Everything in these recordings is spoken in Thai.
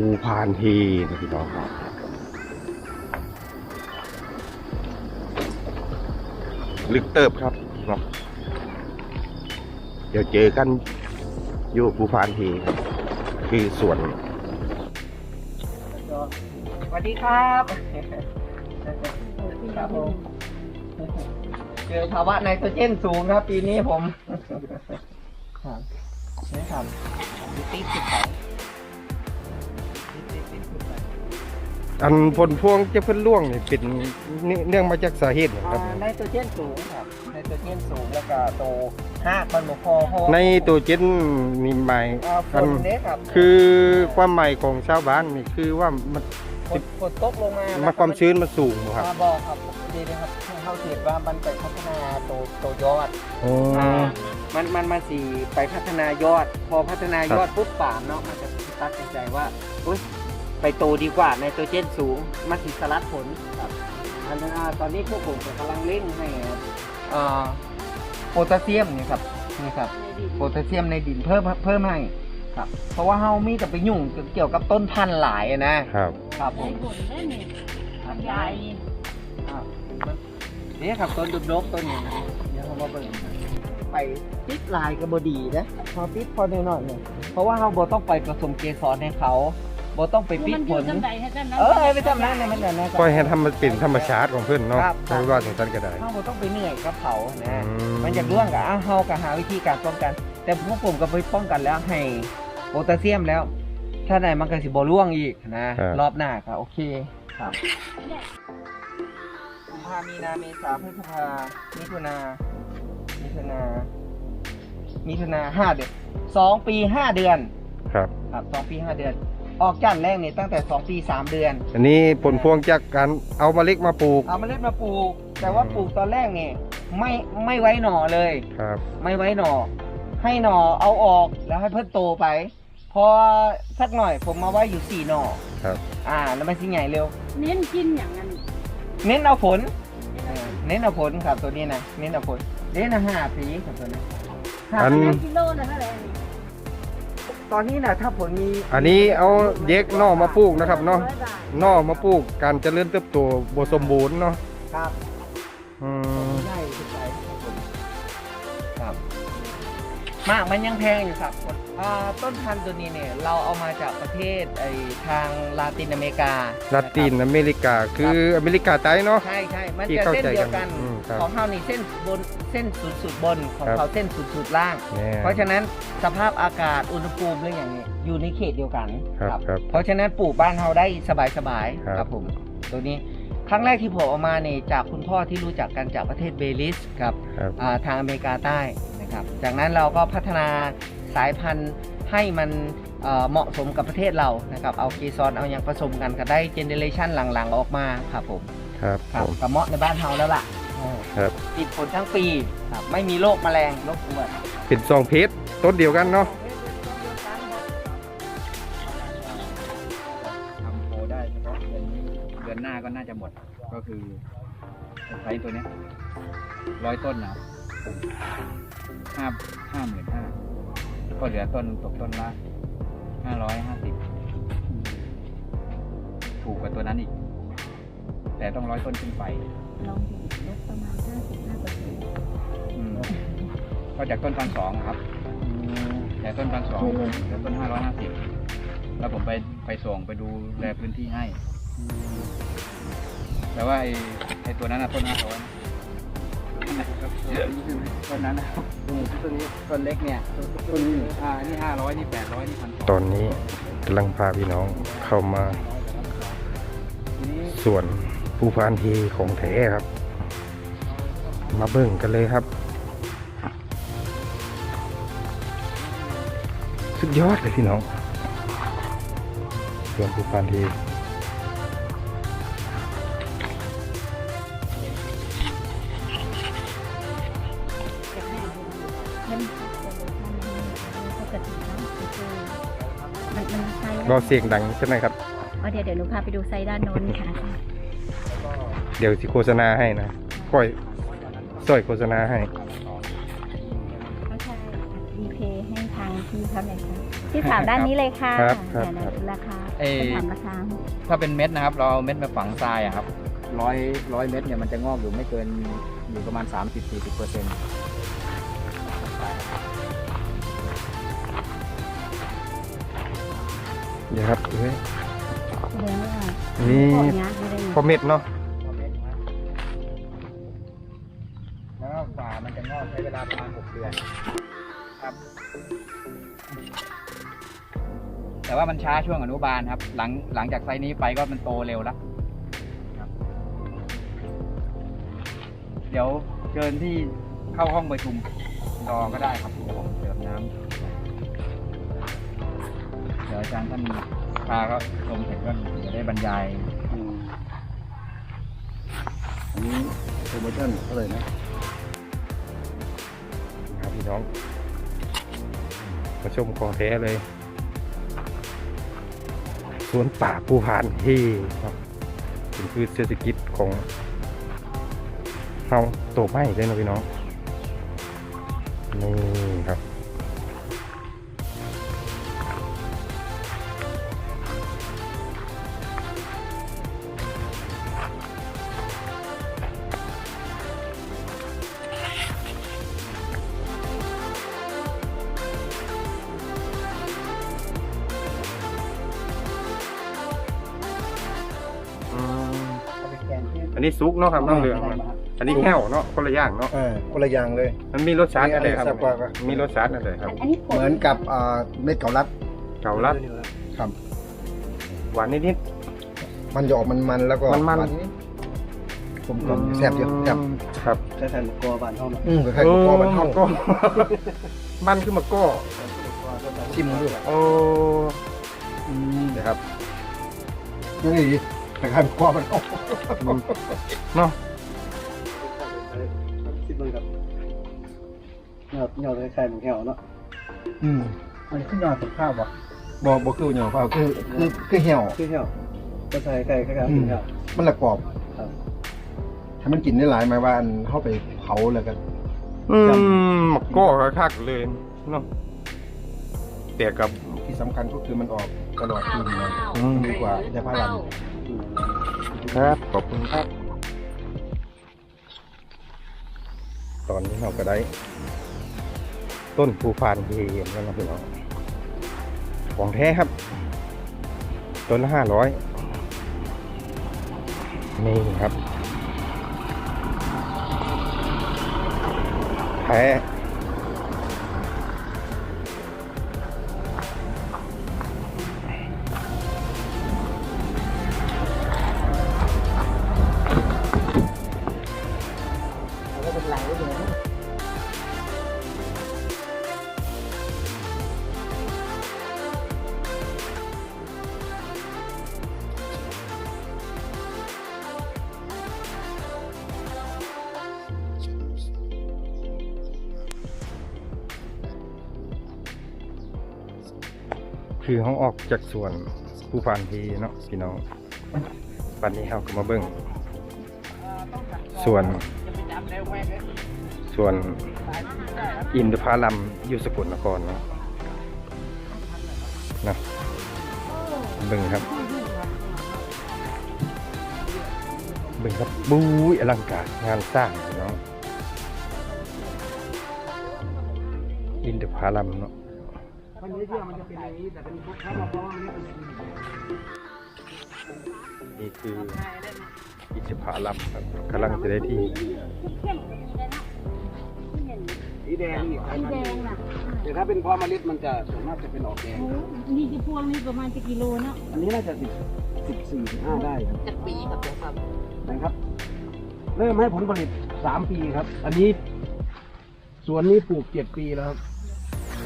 ภูพานเฮนะพี่น้องครับลึกเติบครับเนาะเดี๋ยวเจอกันอยู่ภูพานเฮครับคือส่วนสวัสดีครับครับผมเจอภาวะไนโตรเจนสูงครับ ปีนี้ผมครับนี่ครับติดติดติดไป อันผลพวงจะเพิ่นล่วงนี่เป็นเนื่องมาจากสาเหตุหยังครับอ่าไนโตรเจนสูงครับไนโตรเจนสูงแล้วก็โตห้ากมันบ่พอเพราะว่าในตัวเจนนี่หมายอ่าฝอันนเนี้ครับคือความหมายของชาวบ้านนี่คือว่ามันฝนฝนตกลงมามันความชื้นมันสูงบ่ครับอ่าบอกครับดีนะครับเข้าเสียว่ามันไปพัฒนาโตโตยอดโอ้อ่ามันมันมาสีไปพัฒนายอด พอพัฒนายอดปุ๊บป่ามเนาะมันจะตัดสินใจว่าอุ๊ย ไปโตดีกว่าในตัวเจนสูงมาสีสลัดผลครับอันนั้นอ่าตอนนี้พวกผมก็กำลังเร่งให้อ่าโพแทสเซียมนี่ครับนี่ครับโพแทสเซียมในดินเพิ่มเพิ่มให้ครับ เพราะว่าเฮามีแต่ไปยุ่งเกี่ยวกับต้นพันธุ์หลายอะนะครับ ครับผได้มผลได้เนี่ยครับยายครับนี่ครับต้นดุบดกต้นนี้นะเดี๋ยวเรามาเบิ่งกันไปติดลายกับบดีนะพอติดพอหน่อยๆเนี่ยเพราะว่าเราบ่ต้องไปผสมเกสรให้เขา บ่ต้องไปปิดมันอผยู่ลจำใดให้จำนั้นเออไปทำนั้นเนี่ยมันเนี่ยนะปล่อยให้ทำมันเป็นธรรมชาติของเพิ่นเนาะครับ ไม่ว่าถึงกันก็ได้เราบ่ต้องไปเหนื่อยกับเขานะอืมันจะร่วงกับอ้าวเฮาก็หาวิธีการป้องกัน แต่พวกผมก็ไปป้องกันแล้วให้โพแทสเซียมแล้ว ถ้าไหนมันก็สิบ่ร่วงอีกนะรอบหน้าก็โอเคครับกุมภามีนาเมษาพฤษภามิถุนามิถุนามิถุนาห้าเดือนสองปีห้าเดือน ครับ ครับสองปีห้าเดือน ออกจันทร์แรกเนี่ยตั้งแต่สองปีสามเดือน อันนี้ผลพวงจากการเอาเมล็ดมาปลูก เอาเมาเล็ดมาปลูก แต่ว่าปลูกตอนแรกเนี่ยไม่ไม่ไว้หน่อเลย ครับ ไม่ไว้หน่อ ให้หน่อเอาออกแล้วให้เพิ่นโตไป พอสักหน่อยผมมาไว้อยู่สี่หน่อ ครับ อ่า แล้วมันสิใหญ่เร็ว เน้นกินอย่างนั้นเน้นเอาผลเออเน้นเอาผลครับตัวนี้นะ เน้นเอาผล เน้นเอาห้าปีครับตัวนี้ห้าอันปีกิโลนะเท่าไหร่นี่ ตอนนี้นะถ้าผลมีอันนี้เอาเย็กนอกมาปลูกนะครับเนาะร้อยบาทนอกมาปลูกการเจริญเติบโตบ่สมบูรณ์เนาะครับอืม มากมันยังแพงอยู่ครับอ่าต้นพันธุ์ตัวนี้เนี่ยเราเอามาจากประเทศไอทางลาตินอเมริกาลาตินอเมริกาคืออเมริกาใต้เนาะ ใช่ใช่มันที่จะเข้าเส้นใจเดียวกัน กันอืมครับของเขานี่เส้นบนเส้นสุดสุดบนของครับ เขาเส้นสุดสุดล่าง แน่ เพราะฉะนั้นสภาพอากาศอุณหภูมิเรื่องอย่างนี้อยู่ในเขตเดียวกันครับครับเพราะฉะนั้นปลูกบ้านเราได้สบายสบายๆครับครับผมตัวนี้ครั้งแรกที่ผมเอามาเนี่ยจากคุณพ่อที่รู้จักกันจากประเทศเบลิสกับครับ อ่าทางอเมริกาใต้ นะครับจากนั้นเราก็พัฒนาสายพันธุ์ให้มันเอ่อเหมาะสมกับประเทศเรานะครับเอาเกสรเอาอย่างผสมกันก็ได้เจเนเรชันหลังๆ ออกมาครับผมครับครัผบมกระเหมาะในบ้านเฮาแล้วล่ะเออครับติดผลทั้งปีครับไม่มีโรคแมลงรบกวนเป็นซองเพชรต้นเดียวกันเนาะทำโปรได้เฉพาะเดือนนี้เดือนหน้าก็น่าจะหมดก็คือใช้ตัวเนี้ยร้อยต้นนะ ห้าห้าหมื่นห้าก็เหลือต้นตกต้นละห้าร้อยห้าสิบถูกกว่าตัวนั้นอีก แต่ต้องร้อยต้นขึ้นไป ลองดูลดประมาณ55เปอร์เซ็นต์อืมก็จากต้นพันสองครับแต่ต้นพันสองเหลือต้นห้าร้อยห้าสิบแล้วผมไปไปส่งไปดูแลพื้นที่ให้ แต่ว่าไอ้ไอ้ตัวนั้นนะต้นห้าร้อย ต้นนั้นนะต้นนี้ต้นเล็กเนี่ยต้นนี้อ่านี่ห้าร้อยนี่แปดร้อยนี่พันตอนนี้กำลังพาพี่น้องเข้ามาส่วนภูพานเฮของแท้ครับ มาเบิ่งกันเลยครับ สุดยอดเลยพี่น้องส่วนภูพานเเห็นปกติแล้วคือมันมันไซส์ก็เสียงดังใช่ไหมครับ อ๋อเดี๋ยวเดี๋ยวหนูพาไปดูไซส์ด้านโน้นค่ะเดี๋ยวสิโฆษณาให้นะค่อยสร้อยโฆษณาให้เขาใช้ดีเพย์ให้ทางพี่เขาหน่อยค่ะพี่ถามด้านนี้เลยค่ะครับครับไหนครับๆราคาเอ่อจะถามราคาถ้าเป็นเม็ดนะครับ เราเอาเม็ดมาฝังทรายอะครับร้อยร้อยเม็ดเนี่ยมันจะงอกอยู่ไม่เกินอยู่ประมาณ 30-40เปอร์เซ็นต์ เดี๋ยวครับเฮ้ยแสดงว่านี่ขอยักไม่ได้พอเม็ดเนาะแล้วก็ฝ่ามันจะงอกใช้เวลาประมาณ 6 เดือนครับ แต่ว่ามันช้าช่วงอนุบาลครับ หลังหลังจากไซส์นี้ไปก็มันโตเร็วแล้วครับเดี๋ยวเชิญที่เข้าห้องประชุมรอก็ได้ครับเดี๋ยวผมเสิร์ฟน้ำเดี๋ยวอาจารย์ท่านพาก็ชมเสร็จก็จะได้บรรยายอันนี้โปรโมชั่นเท่าไหร่นะครับพี่น้องมาชมของแท้เลย สวนป่าภูพานเฮครับเป็นพืชเศรษฐกิจของเราโตไม่เลยนะพี่น้อง นี่ครับ นนี้ซุกเนาะครับน้องเรืองอันนี้แห้วเนาะคนละอย่างเนาะเออคนละอย่างเลย มันมีรสชาติอะไรครับอันนี้แซ่บกว่าปะมีรสชาติอะไรครับ อันนี้ผลเหมือนกับอ่าเม็ดเกาลัด เกาลัดครับ หวานนิดมันจะออกมันๆแล้วก็มันๆหวาผมๆกลมๆแซ่บเยอะครับครับคล้ายๆหมูกรอบานเท่านั้นอืมคล้ายๆกับกอมันเท่าก็มันคือมะก้อชิมดูโอ้เดี๋ยวครับยังไงดี คล้ายๆกับกอมันเท่าเนาะคิดมึงครับยอดยอดคล้ายๆหมูแก้วเนาะอืมอันนี้ขึ้นยอดกับข้าวบ่บ่บ่คือหยังข้าวคือคือคือเหี่ยวคือแก้วก็ใส่ไก่คล้ายๆหมูแก้วมันละกรอบครับถ้ามันกินได้หลายหมายว่าอันเข้าไปเผาแล้วกันอืมมะก้อคักๆเลยเนาะแต่กับที่สำคัญก็คือมันออกตลอดปีนะอืมดีกว่ายาพารา ครับ ขอบคุณครับ ตอนนี้เราก็ได้ ต้นภูพานที่เห็นแล้วนะพี่น้อง ของแท้ครับ ต้นละห้าร้อยนี่ครับ แท้ คือเขาออกจากสวนภูพานทีเนาะพี่น้องปันนี้เราก็มาเบิ่งส่วน ส่วนอินทผลัมอยู่สกลนครเนาะนะเบิ่งครับเบิ่งครับบู๊ยอลังการงานสร้างเนาะอินทผลัมเนาะ มันเยอะๆมันจะเป็นอย่างนี้ แต่เป็นพวกข้าวเพราะว่ามันไม่เป็นนี่คืออินทผลัมครับกำลังจะได้ที่สีแดงนี่สีแดงน่ะแต่ถ้าเป็นเพราะเมล็ดมันจะส่วนมากจะเป็นออกแดง โอ้นี่จะพวงนี่ประมาณจะกิโลเนาะอันนี้น่าจะสิบสิบสี่สิบห้าได้ครับจากปีครับผมครับนะครับ เริ่มให้ผลผลิตสามปีครับ อันนี้สวนนี้ปลูกเจ็ดปีแล้วครับ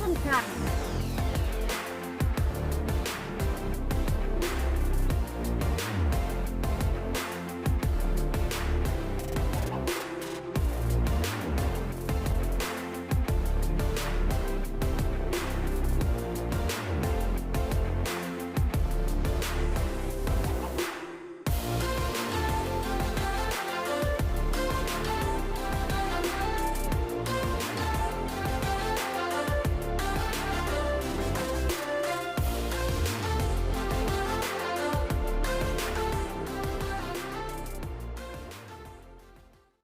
ต้นขาด